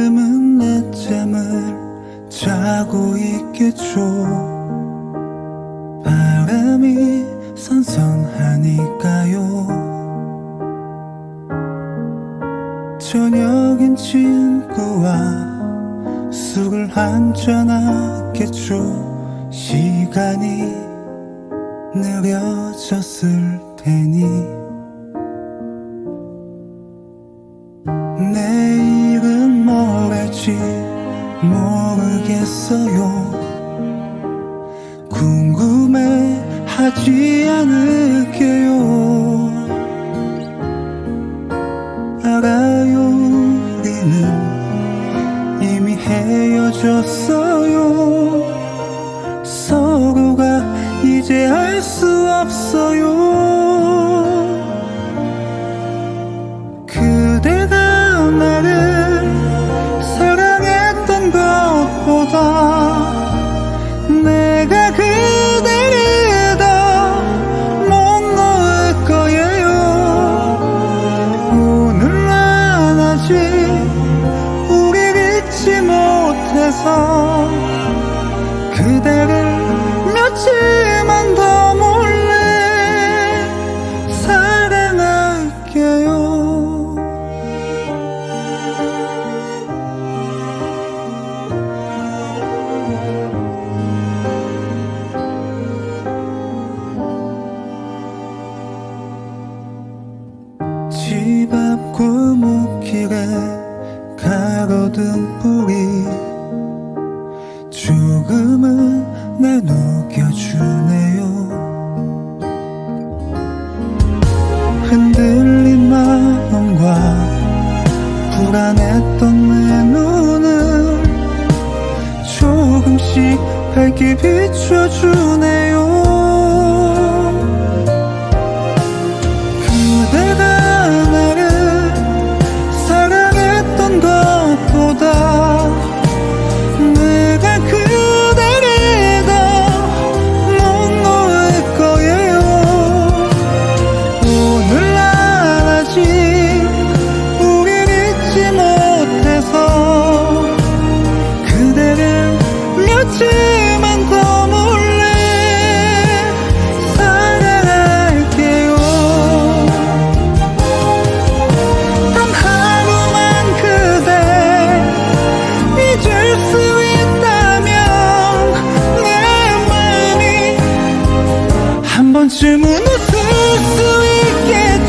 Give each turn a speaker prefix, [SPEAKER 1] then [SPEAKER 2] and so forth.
[SPEAKER 1] 지금은 낮잠을 자고 있겠죠. 바람이 선선하니까요. 저녁엔 친구와 술을 한잔하겠죠. 시간이 느려졌을 테니 모르겠어요. 궁금해 하지 않을게요. 알아요 우리는 이미 헤어졌어요. 서로가 이제 알 수 없어요 집 앞 골목길에 가로등 불이 조금은 날 녹여주네요. 흔들린 마음과 불안했던 내 눈을 조금씩 밝게 비춰주네요 한 번쯤은 웃을 수 있게